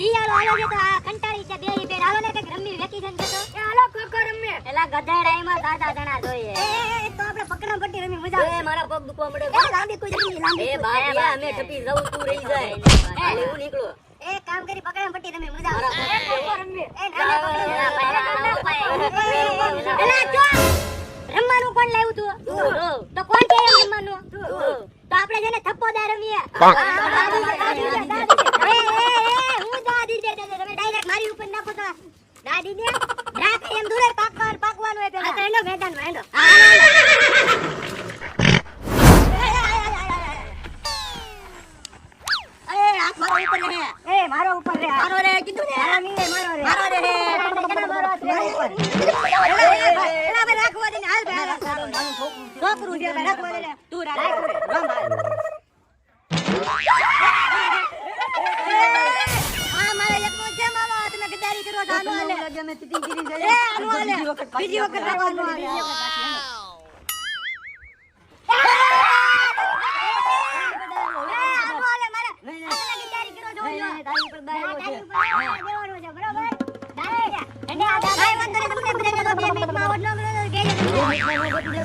શિયાળો હાલો છે તો આ કંટાળી છે બે બે હાલો ને કે રમી વેકેશન છે તો એ હાલો ખોખો રમીએ એલા ગધેડાઈ માં દાદા જણા જોઈએ એ તો આપણે પકડમ પટ્ટી રમી મજા આવે મારા પગ દુખવા મળે એ લાંબી કોઈ જમી લાંબી એ ભાઈ અમે ઠપી જવું તું રહી જાય એ હું નીકળો એ કામ કરી પકડમ પટ્ટી રમી મજા આવે એ ખોખો રમીએ એ એલા જો રમવાનું કોણ લાવ્યું તું તો કોણ છે રમવાનું તો આપણે જેને થપ્પો થપ્પોદાર રમીએ એ મારો ઉપર રે. મારો રે કીધું ને. મારો મારો રે. મારો રે. રે મારો રે. ઉપર. એલા ભાઈ રાખવા દે ને. હાલ ભાઈ છોકરું છે ભાઈ રાખવા દે. તું રાખ. રમ હાલ આ મારે એકનો છે મામા તમે ગદારી કરો તો આનો હાલે એ આનો હાલે બીજી વખત રાખવાનો હાલે આનો હાલે મારે તમે ગદારી કરો છો ઓલો. તારી ઉપર દેવાનો છે બરોબર? અને આ ભાઈ વાંધો તમને બધાને તો બે મિનિટમાં આવડ ન કરો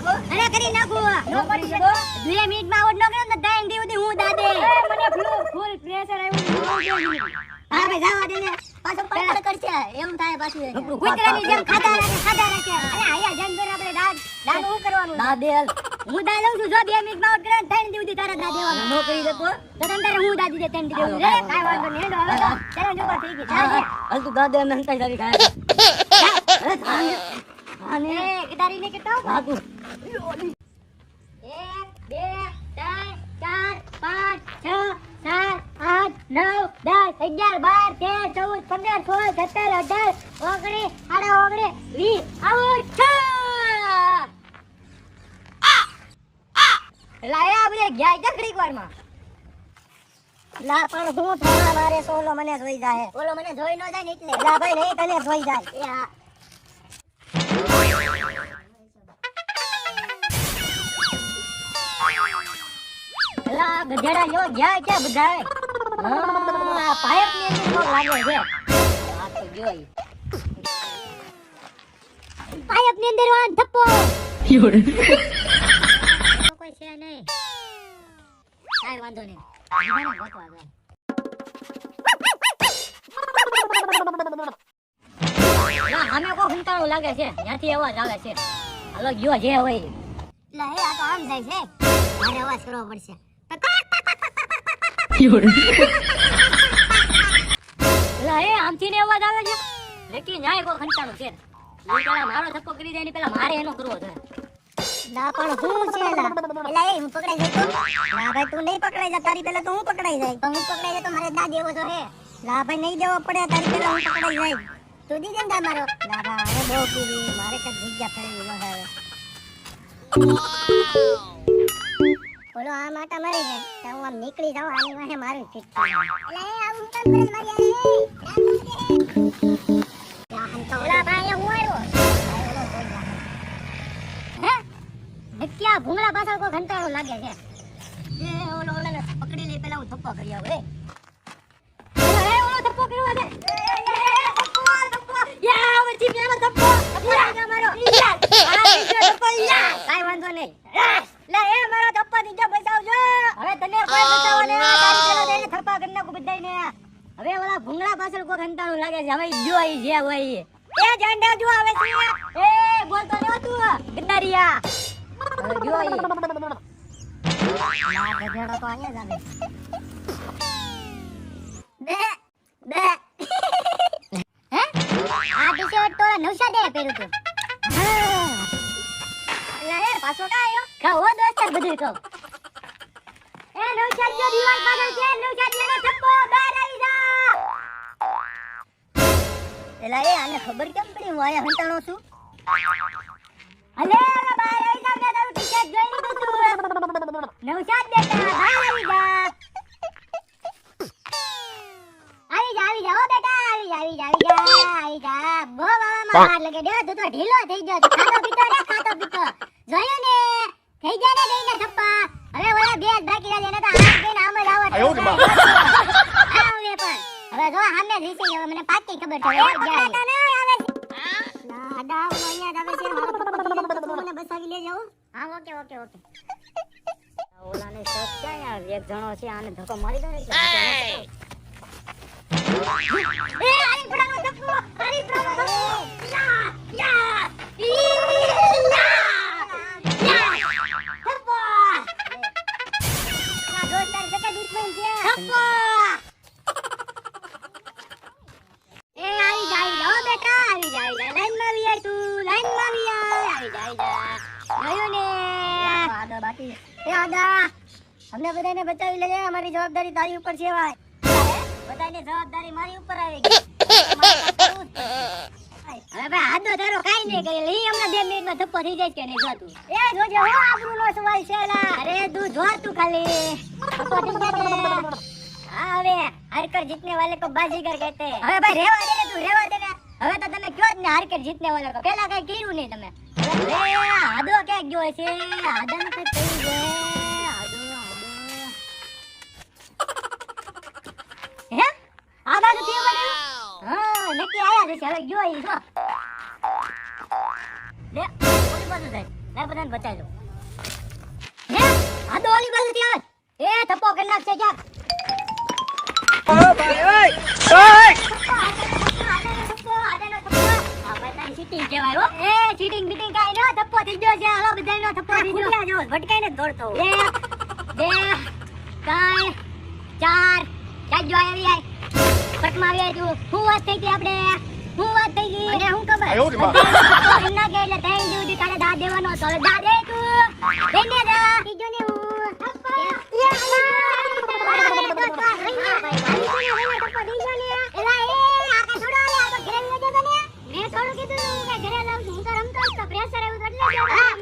તો અરે કરી નાખું. નો કરી શકો બે મિનિટમાં આવડ ન કરો તો ટાઈમ દેવું હું દાદે મને ફૂલ પ્રેશર આવ્યું હા ભાઈ જાવા દે ને પાછો કરશે. એમ થાય પાછું. કૂતરાની જેમ ખાધા રાખે ખાધા રાખે. અરે આયા જંગર આપણે દાદ દાદ હું કરવાનું? દાદેલ. હું દાદ લઉં છું. જો બે મિનિટમાં આવડ કરે ટાઈમ દેવું તારા દાદ દેવાનું નો કરી દેતો તો તને તારે હું દાદી દે ટાઈમ દેવું રે કાઈ વાંધો નહીં. હેડો હવે તો તારે જોવા થઈ ગઈ. હાલ તું દાદા એમ હંતાઈ તારી ખાય. અરે આને ગિટારીને કેટલા હા એક બે ત્રણ ચાર પાંચ છ સાત આઠ નવ દસ અગિયાર બાર તેર ચૌદ પંદર સોળ સત્તર અઢાર ઓગણીસ સાડા ઓગણીસ વીસ આવું છ! લાયા આપણે ગયા ચકડી વારમાં લા પણ હું થવા મારે સોલો મને જોઈ જાય ઓલો મને જોઈ ન જાય ને એટલે. લા ભાઈ નહીં તને જોઈ જાય. લા ગધેડા જો ગયા છે બધાય? ની અંદર કોક લાગે છે આ તો જોઈ પાયપની અંદર વાન થપ્પો કોઈ છે નહીં કાઈ વાંધો નહીં બીજાને ગોતવા હંતાણું લાગે છે ત્યાંથી અવાજ આવે છે હાલો ગયો જે હોય એટલે આ તો આમ થાય છે મારે અવાજ કરવો પડશે પેલા આમથી ને અવાજ આવે છે લેકિન ન્યાય કોઈ હંતાણું છે પેલા મારો થપ્પો કરી દે પેલા મારે એનો કરવો છે ના પણ હું છે એલા એ હું પકડાઈ જાય તો ના ભાઈ તું નહીં પકડાઈ જા તારી પેલા તો હું પકડાઈ જાય તો હું પકડાઈ જાય તો મારે દા દેવો તો હે ના ભાઈ નહીં દેવો પડે તારી પેલા હું પકડાઈ જાય તું દી દે મારો ના ભાઈ બહુ પીવી મારે કઈ જગ્યા ફેરવી ન હવે બોલો આ માટા મારી જાય તો હું આમ નીકળી જાઉં આની વાહે મારું ફિટ થઈ એટલે આવું કામ કરે છે મારી તો ઓલા ભાઈ હું આવ્યો હે? નક્યા ભૂંગળા પાછળ કો ઘંટાળો લાગે છે? એ ઓલો ઓલાને પકડી લે પેલા હું થપ્પો કરી આવું એ. ઓલો થપ્પો કર્યો છે. હવે ઓલા ભૂંગળા પાછળ કોઈ ઘંટાળું લાગે છે. હવે જો જે હોય. એ ઝંડા જો આવે છે એ બોલતો નહીં તું. ગદ્દારિયા હવે. ના, ગધેડો તો અહીંયા જાવે બે બે. હે? આ ટી-શર્ટ તો નવશાદે પહેર્યું તું લે પાછો કા આયો? કા દોસ્ત બધું તો એ નવશાદ જો દીવાલ પાગલ છે. નવશાદ લેનો થપ્પો બહાર એલા એ આને ખબર કેમ પડી હું આયા હંટાણો છું અલે અરે બહાર આવી જા મે તારું ટી-શર્ટ જોઈ લીધું તું નવશાદ બેટા બહાર આવી જા આવી જા આવી જા ઓ બેટા આવી જા આવી જા આવી જા આવી જા બો બાબા માર લગે દે તું તો ઢીલો થઈ ગયો ખાતો પીતો રે ખાતો પીતો જોયું ને થઈ ગયા ને દઈને થપ્પા હવે ઓલા બે જ બાકી રહ્યા એને તો હાથ દઈને આમ જ આવત આયો રે માં. આવે પણ હવે જો સામે જ હશે હવે મને પાકી ખબર છે હવે ક્યાં આવે છે. દાદા હું અહીંયા જ આવે છે. મને બસાવી લેજો. હો. હા ઓકે ઓકે. ઓકે ઓલાને ક્યાં યાર? એક જણો છે આને ધક્કો મારી દે ને ન. એ! હરી પડાનો ધક્કો હરી પડાનો ધક્કો. યા. ને. બાકી એ આદા અમને બધાને બચાવી લેજે અમારી જવાબદારી તારી ઉપર છે ભાઈ. બધાની જવાબદારી મારી ઉપર આવી ગઈ. હવે ભાઈ તારો કાઈ નહીં કરે. ઈ હમણાં બે મિનિટમાં થપ્પો થઈ જાય કે નહીં જોતું એ જોજે હો આબરૂ નો સવાલ છે અરે તું જો તું ખાલી. થપ્પો થઈ જાય હા હવે હારકર જીતને વાલે કો બાજીગર કહેતે. હવે ભાઈ રેવા દે તું રેવા દે હવે તો તમે કયો જ ને હારકર જીતને વાલે કો પેલા કઈ કર્યું નહીં તમે. ગયો છે આદન કઈ થઈ ગયો આદો આદો હે? આ બાજુ થી ઊભા હા નક્કી આયા છે હવે ગયો ઈ જો લે ઓલી બાજુ જાય લે બધાને બચાવી લો હે? આ ઓલી બાજુ થી આવે એ થપ્પો કરી નાખશે ક્યાંક. કહેવાય હો. એ ચીટિંગ બીટિંગ કાઈ ન થઈ ગયો છે હાલો. બધાયનો થપ્પો દીધો ગયો જો ભટકાઈને દોડતો બે બે ત્રણ ચાર ચાર જો આવી આય પટમાં આવી આય તું શું વાત થઈ ગઈ આપણે શું વાત થઈ ગઈ મને હું ખબર આયો રે માં. થપ્પો એમ ના કે એટલે ત્રણ દિવસથી તારે દા દેવાનો તો દા દે તું બેને દા બીજો ને હું થપ્પો એ મેં થોડું કીધું કે ઘરે લાવું છું હું તો રમતો પ્રેશર આવ્યું એટલે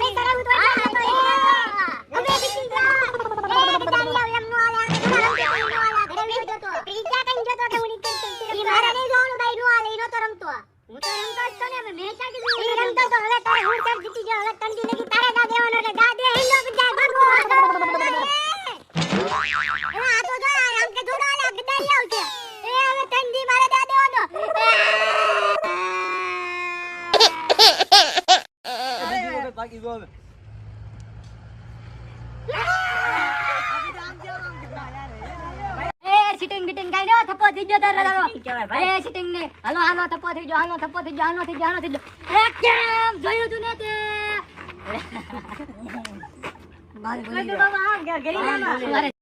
એ ચીટિંગ બીટિંગ કાઈ થપ્પો થઈ ગયો તારે તારો. એ ચીટિંગ ને હાલો હાલો થપ્પો થઈ ગયો હાલો થપ્પો થઈ ગયો હાલો થઈ ગયો હાલો થઈ ગયો. એ કેમ? જોયું તું ને તે? મારે કોઈ તો બાબા આવ ગયા, મારે